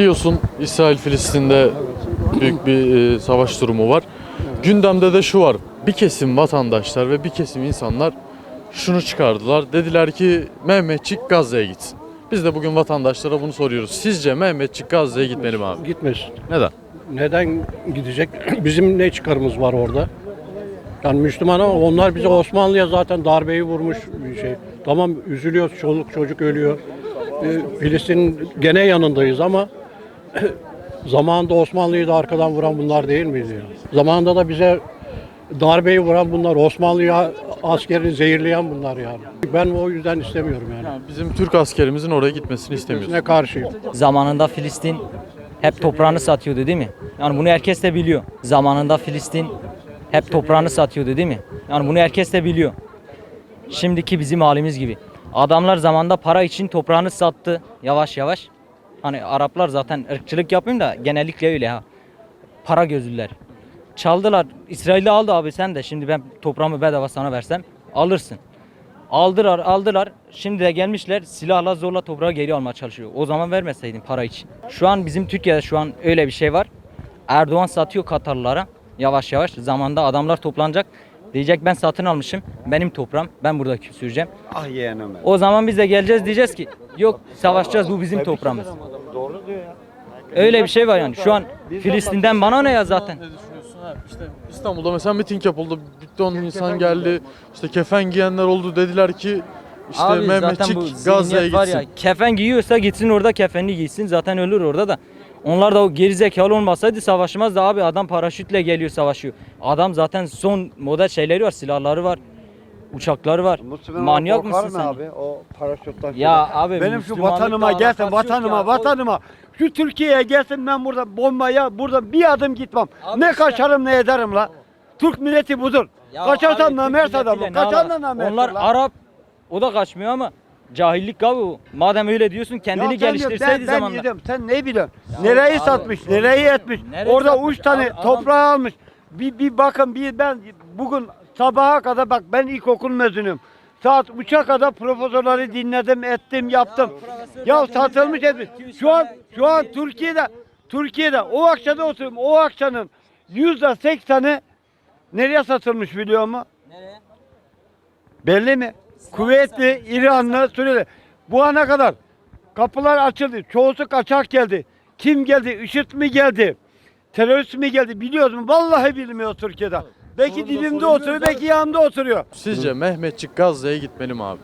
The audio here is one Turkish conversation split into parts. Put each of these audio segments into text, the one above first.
Biliyorsun İsrail Filistin'de büyük bir e, savaş durumu var. Gündemde de şu var. Bir kesim vatandaşlar ve bir kesim insanlar şunu çıkardılar. Dediler ki Mehmetçik Gazze'ye gitsin. Biz de bugün vatandaşlara bunu soruyoruz. Sizce Mehmetçik Gazze'ye gitmeli mi abi? Gitmesin. Neden? Neden gidecek? Bizim ne çıkarımız var orada? Yani Müslüman ama onlar bize Osmanlı'ya zaten darbeyi vurmuş bir şey. Tamam üzülüyoruz, çoluk çocuk ölüyor. Ee, Filistin'in gene yanındayız ama zamanında Osmanlı'yı da arkadan vuran bunlar değil miydi? ya? Zamanında da bize darbeyi vuran bunlar, Osmanlı'ya askerini zehirleyen bunlar yani. Ben o yüzden istemiyorum yani. Yani bizim Türk askerimizin oraya gitmesini istemiyoruz. Ne karşıyım. Zamanında Filistin hep toprağını satıyordu değil mi? Yani bunu herkes de biliyor. Zamanında Filistin hep toprağını satıyordu değil mi? Yani bunu herkes de biliyor. Şimdiki bizim halimiz gibi. Adamlar zamanda para için toprağını sattı yavaş yavaş. Hani Araplar zaten ırkçılık yapayım da genellikle öyle ha. Para gözlüler. Çaldılar. İsrail'i aldı abi sen de. Şimdi ben toprağımı bedava sana versem alırsın. Aldılar aldılar. Şimdi de gelmişler silahla zorla toprağı geri almaya çalışıyor. O zaman vermeseydin para için. Şu an bizim Türkiye'de şu an öyle bir şey var. Erdoğan satıyor Katarlılara yavaş yavaş. Zamanda adamlar toplanacak. Diyecek ben satın almışım. Benim toprağım. Ben burada süreceğim. Ah yeğenim. O zaman biz de geleceğiz diyeceğiz ki yok savaşacağız bu bizim toprağımız. Doğru diyor ya. Öyle bir şey var yani. Şu an Filistin'den bana ne ya zaten. Ne düşünüyorsun? Ha, işte İstanbul'da mesela miting yapıldı. Bir ton insan geldi. İşte kefen giyenler oldu. Dediler ki işte Abi zaten Mehmetçik bu Gazze'ye zihniyet var gitsin. ya kefen giyiyorsa gitsin orada kefenli giysin zaten ölür orada da. Onlar da o gerizekalı olmasaydı savaşmaz da abi adam paraşütle geliyor savaşıyor. Adam zaten son model şeyleri var silahları var. Uçakları var. Müslüman Manyak mısın mı sen? abi? O paraşütler. Ya abi benim şu Müslümanlıkla vatanıma gelsin, alakası yok vatanıma, ya. O- vatanıma. Şu Türkiye'ye gelsin ben burada bombaya, burada bir adım gitmem. Abi ne işte- kaçarım ne ederim la. Türk milleti budur. Ya Kaçarsam abi, namert Türk adamım. milletiyle ne Kaçan da alaka? namert Onlar la. Arap o da kaçmıyor ama cahillik abi o. Madem öyle diyorsun Ya kendini sen diyor, geliştirseydi ben, ben zamanla. yedim. Sen ne biliyorsun? nereyi abi, satmış, nereyi etmiş. Nereyi Orada satmış? üç tane adam- toprağı almış. Bir, bir bakın bir ben bugün sabaha kadar bak ben ilkokul mezunuyum. Saat 3'e kadar profesörleri dinledim, ettim, yaptım. Ya satılmış etmiş. Şu an şu an Türkiye'de Türkiye'de o akçada oturuyorum. O akçanın yüzde sekseni nereye satılmış biliyor musun? Nereye? Belli mi? Kuvvetli, İranlı, Suriyeli. Bu ana kadar kapılar açıldı. Çoğusu kaçak geldi. Kim geldi? IŞİD mi geldi? Terörist mi geldi? Biliyoruz mu? Vallahi bilmiyor Türkiye'de. Belki dibimde oturuyor, belki yanımda oturuyor. Sizce Mehmetçik Gazze'ye gitmeli mi abi?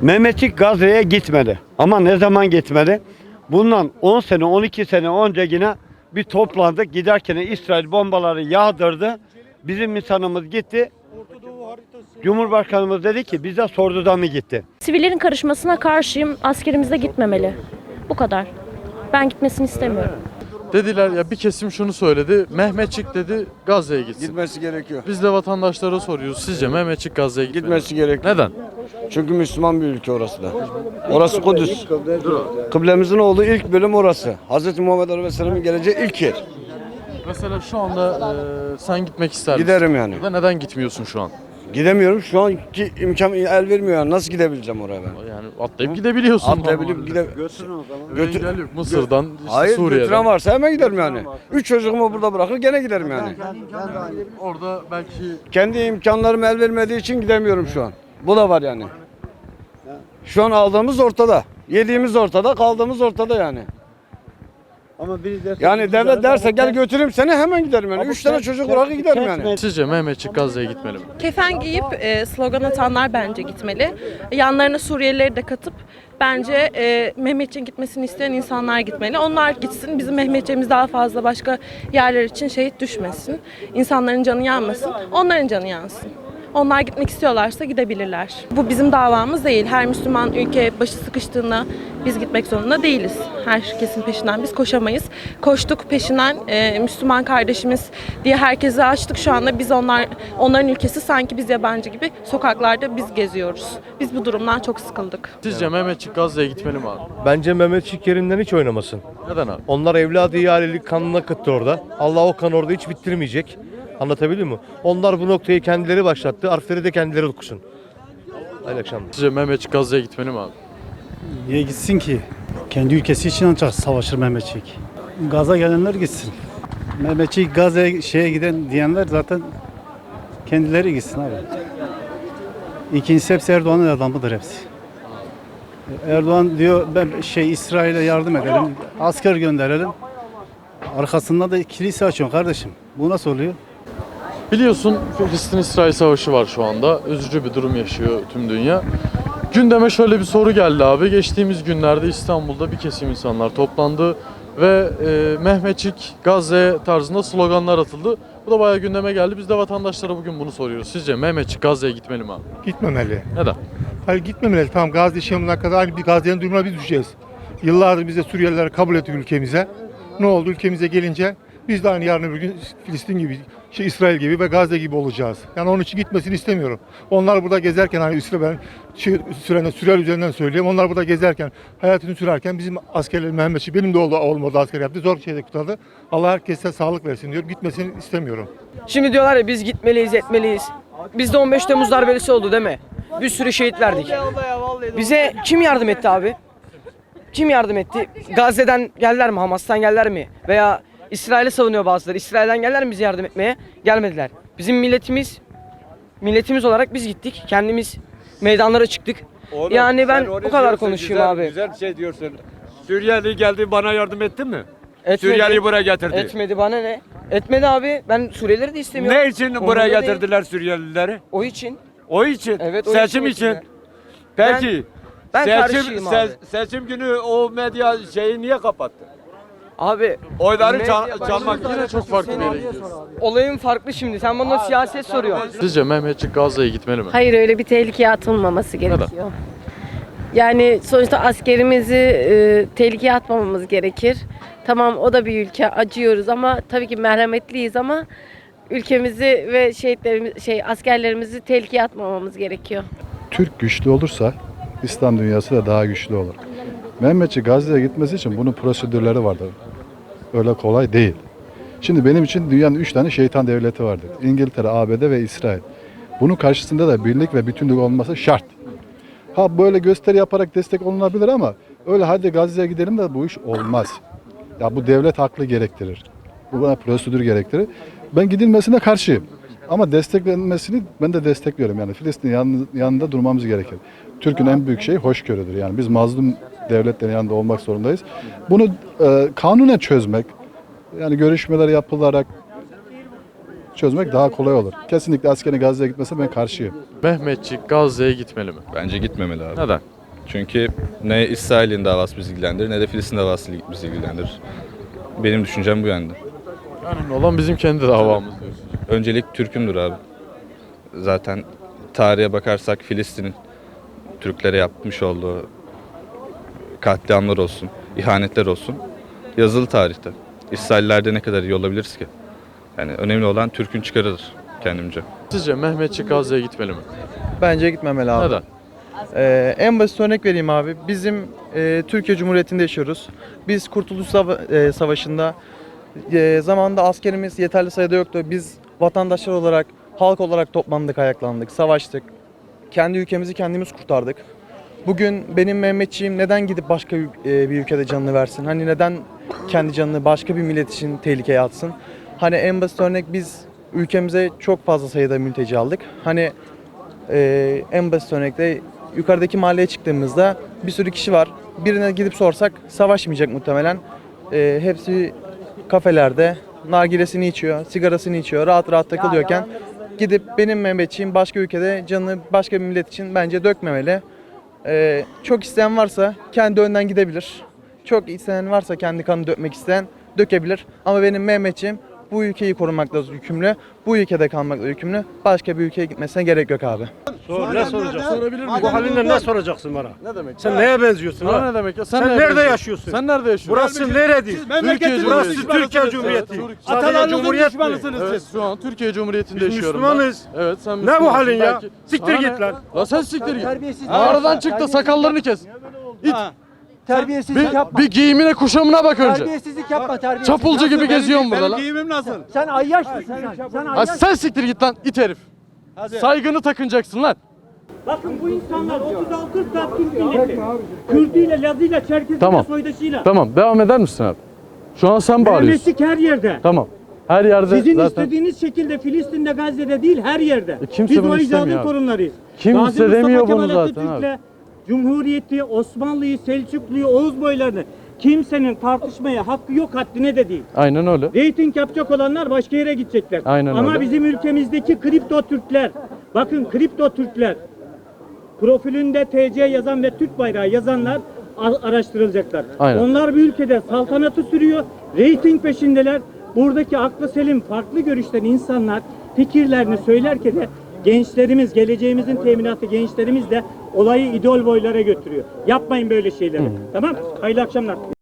Mehmetçik Gazze'ye gitmedi. Ama ne zaman gitmedi? Bundan 10 sene, 12 sene önce yine bir toplandık. Giderken İsrail bombaları yağdırdı. Bizim insanımız gitti. Cumhurbaşkanımız dedi ki bize sordu da mı gitti? Sivillerin karışmasına karşıyım. Askerimiz de gitmemeli. Bu kadar. Ben gitmesini istemiyorum. Dediler ya bir kesim şunu söyledi. Mehmetçik dedi Gazze'ye gitsin. Gitmesi gerekiyor. Biz de vatandaşlara soruyoruz. Sizce Mehmetçik Gazze'ye gitmeli mi? Gitmesi gerekiyor. Neden? Çünkü Müslüman bir ülke orası da. Orası Kudüs. Kıblemizin olduğu ilk bölüm orası. Hz. Muhammed Aleyhisselam'ın geleceği ilk yer. Mesela şu anda e, sen gitmek ister misin? Giderim yani. Ya da neden gitmiyorsun şu an? Gidemiyorum. Şu anki imkan el vermiyor. yani. Nasıl gidebileceğim oraya ben? Yani atlayıp gidebiliyorsun. Atlayabilip gide... Götür. Götür- yok. Mısır'dan, işte Hayır Suriye'den. götüren varsa hemen giderim yani. Üç çocuğumu burada bırakır gene giderim yani. Orada belki Kendi imkanlarım el vermediği için gidemiyorum şu an. Bu da var yani. Şu an aldığımız ortada. Yediğimiz ortada, kaldığımız ortada yani. Ama biri de Yani devlet derse gel götüreyim seni hemen giderim yani. Üç tane çocuk bırakır giderim yani. sizce Mehmetçik Gazze'ye gitmeli mi? Kefen giyip e, slogan atanlar bence gitmeli. Yanlarına Suriyelileri de katıp bence e, Mehmetçiğin gitmesini isteyen insanlar gitmeli. Onlar gitsin. Bizim Mehmetçiğimiz daha fazla başka yerler için şehit düşmesin. İnsanların canı yanmasın. Onların canı yansın. Onlar gitmek istiyorlarsa gidebilirler. Bu bizim davamız değil. Her Müslüman ülke başı sıkıştığında biz gitmek zorunda değiliz. Herkesin peşinden biz koşamayız. Koştuk peşinden e, Müslüman kardeşimiz diye herkese açtık. Şu anda biz onlar onların ülkesi sanki biz yabancı gibi sokaklarda biz geziyoruz. Biz bu durumdan çok sıkıldık. Sizce Mehmetçik Gazze'ye gitmeli mi abi? Bence Mehmetçik yerinden hiç oynamasın. Neden abi? Onlar evladı ihalelik kanına kıttı orada. Allah o kanı orada hiç bitirmeyecek. Anlatabiliyor muyum? Onlar bu noktayı kendileri başlattı. Harfleri de kendileri okusun. Hayırlı akşamlar. Sizce Mehmetçik Gazze'ye gitmeli mi abi? Niye gitsin ki? Kendi ülkesi için ancak savaşır Mehmetçik. Gaza gelenler gitsin. Mehmetçik Gaza'ya şeye giden diyenler zaten kendileri gitsin abi. İkincisi hepsi Erdoğan'ın adamıdır hepsi. Erdoğan diyor ben şey İsrail'e yardım edelim, asker gönderelim. Arkasında da kilise açıyor kardeşim. Bu nasıl oluyor? Biliyorsun Filistin-İsrail savaşı var şu anda. Üzücü bir durum yaşıyor tüm dünya. Gündeme şöyle bir soru geldi abi. Geçtiğimiz günlerde İstanbul'da bir kesim insanlar toplandı ve e, Mehmetçik, Gazze tarzında sloganlar atıldı. Bu da bayağı gündeme geldi. Biz de vatandaşlara bugün bunu soruyoruz. Sizce Mehmetçik Gazze'ye gitmeli mi abi? Gitmemeli. Neden? Hayır gitmemeli. Tamam Gazze Şam'ına kadar aynı bir Gazze'nin durumuna biz düşeceğiz. Yıllardır bize Suriyelileri kabul ettik ülkemize. Ne oldu ülkemize gelince biz de aynı yarın öbür gün Filistin gibi, şey İsrail gibi ve Gazze gibi olacağız. Yani onun için gitmesini istemiyorum. Onlar burada gezerken hani İsrail ben şey, süren, Sürel üzerinden söyleyeyim. Onlar burada gezerken hayatını sürerken bizim askerler Mehmetçi benim de oldu olmadı asker yaptı. Zor şeyde kurtardı. Allah herkese sağlık versin diyorum. Gitmesini istemiyorum. Şimdi diyorlar ya biz gitmeliyiz, etmeliyiz. Bizde 15 Temmuz darbelisi oldu değil mi? Bir sürü şehit verdik. Bize kim yardım etti abi? Kim yardım etti? Gazze'den geldiler mi? Hamas'tan geldiler mi? Veya İsrail'i savunuyor bazıları. İsrail'den geldiler mi bize yardım etmeye? Gelmediler. Bizim milletimiz milletimiz olarak biz gittik. Kendimiz meydanlara çıktık. yani ben o kadar konuşayım abi. Güzel bir şey diyorsun. Suriyeli geldi bana yardım etti mi? Etmedi. Suriyeli buraya getirdi. Etmedi bana ne? Etmedi abi. Ben Suriyelileri de istemiyorum. Ne için Umurumda buraya değil. getirdiler Suriyelileri? O için. O için. Evet, o seçim için için. Peki. Ben seçim, karşıyım abi. se- seçim günü o medya şeyi niye kapattı? Abi Oyları çalmak için. Yine çok farklı bir yere gidiyoruz. olayın farklı şimdi. Sen bana siyaset soruyorsun. Sizce Mehmetçik Gazze'ye gitmeli mi? Hayır öyle bir tehlikeye atılmaması gerekiyor. Yani sonuçta askerimizi e, tehlikeye atmamamız gerekir. Tamam o da bir ülke acıyoruz ama tabii ki merhametliyiz ama ülkemizi ve şehitlerimiz şey askerlerimizi tehlikeye atmamamız gerekiyor. Türk güçlü olursa İslam dünyası da daha güçlü olur. Mehmetçik Gazze'ye gitmesi için bunun prosedürleri vardır. Öyle kolay değil. Şimdi benim için dünyanın üç tane şeytan devleti vardır. İngiltere, ABD ve İsrail. Bunun karşısında da birlik ve bütünlük olması şart. Ha böyle gösteri yaparak destek olunabilir ama öyle hadi Gazze'ye gidelim de bu iş olmaz. Ya bu devlet haklı gerektirir. Bu bana prosedür gerektirir. Ben gidilmesine karşıyım. Ama desteklenmesini ben de destekliyorum. Yani Filistin yan- yanında durmamız gerekir. Türk'ün en büyük şeyi hoşgörüdür. Yani biz mazlum devletlerin yanında olmak zorundayız. Bunu e, kanunen çözmek, yani görüşmeler yapılarak çözmek daha kolay olur. Kesinlikle askerin Gazze'ye gitmesine ben karşıyım. Mehmetçik Gazze'ye gitmeli mi? Bence gitmemeli abi. Neden? Çünkü ne İsrail'in davası bizi ilgilendirir ne de Filistin davası bizi ilgilendirir. Benim düşüncem bu yönde. Önemli olan bizim kendi davamız. Öncelik Türk'ümdür abi. Zaten tarihe bakarsak Filistin'in Türklere yapmış olduğu katliamlar olsun, ihanetler olsun yazılı tarihte. İsraillerde ne kadar iyi olabiliriz ki? Yani önemli olan Türk'ün çıkarıdır kendimce. Sizce Mehmetçik Gazze'ye gitmeli mi? Bence gitmemeli abi. Neden? Ee, en basit örnek vereyim abi. Bizim e, Türkiye Cumhuriyeti'nde yaşıyoruz. Biz Kurtuluş Sava- e, Savaşı'nda e, zamanında askerimiz yeterli sayıda yoktu. Biz vatandaşlar olarak, halk olarak toplandık, ayaklandık, savaştık. Kendi ülkemizi kendimiz kurtardık. Bugün benim Mehmetçiğim neden gidip başka e, bir ülkede canını versin? Hani neden kendi canını başka bir millet için tehlikeye atsın? Hani en basit örnek biz ülkemize çok fazla sayıda mülteci aldık. Hani ee, en basit örnekte yukarıdaki mahalleye çıktığımızda bir sürü kişi var. Birine gidip sorsak savaşmayacak muhtemelen. Ee, hepsi kafelerde nargilesini içiyor, sigarasını içiyor, rahat rahat takılıyorken gidip benim Mehmetçiğim başka ülkede canını başka bir millet için bence dökmemeli. Ee, çok isteyen varsa kendi önden gidebilir. Çok isteyen varsa kendi kanını dökmek isteyen dökebilir. Ama benim Mehmetçiğim bu ülkeyi korumakla yükümlü, bu ülkede kalmakla yükümlü. Başka bir ülkeye gitmesine gerek yok abi. Sor, ne soracaksın? Sorabilir miyim? Bu halinle ne soracaksın bana? Ne demek? Sen neye benziyorsun ha? ne demek ya? Sen, nerede yaşıyorsun? Sen nerede yaşıyorsun? Burası neredir? Türkiye Burası Cumhuriyeti. Türkiye Cumhuriyeti. Sadece Cumhuriyet mi? Evet, şu an Türkiye Cumhuriyeti'nde Biz yaşıyorum Müslümanız. ben. Evet sen Ne bu Müslümansın halin ya? belki. Siktir Sana git ne? lan. La sen siktir git. Aradan çık da sakallarını kes. İt. Terbiyesizlik Bir, bir giyimine kuşamına bak önce. Terbiyesizlik yapma terbiyesizlik. Çapulcu gibi geziyorsun burada lan. giyimim nasıl? Sen ayyaş mısın sen? Sen Ha, sen siktir git lan it herif. Saygını takınacaksın lan. Bakın bu insanlar 36 saat Türk milleti. Kürdüyle, Lazıyla, Çerkeziyle, Tamam. Soydaşıyla. Tamam devam eder misin abi? Şu an sen bağırıyorsun. Mehmetçik her yerde. Tamam. Her yerde Sizin zaten istediğiniz şekilde Filistin'de, Gazze'de değil her yerde. E, kimse Biz bunu o icadın torunlarıyız. Kimse Gazi Mustafa demiyor Kemal bunu zaten Atatürk'le abi. Cumhuriyeti, Osmanlı'yı, Selçuklu'yu, Oğuz boylarını kimsenin tartışmaya hakkı yok haddine de değil. aynen öyle. Rating yapacak olanlar başka yere gidecekler. Aynen Ama öyle. bizim ülkemizdeki kripto Türkler, bakın kripto Türkler, profilinde TC yazan ve Türk bayrağı yazanlar araştırılacaklar. Aynen. Onlar bir ülkede saltanatı sürüyor, rating peşindeler. Buradaki aklı selim, farklı görüşten insanlar fikirlerini söylerken de gençlerimiz, geleceğimizin teminatı gençlerimiz de olayı idol boylara götürüyor. Yapmayın böyle şeyleri. Tamam? Hayırlı akşamlar.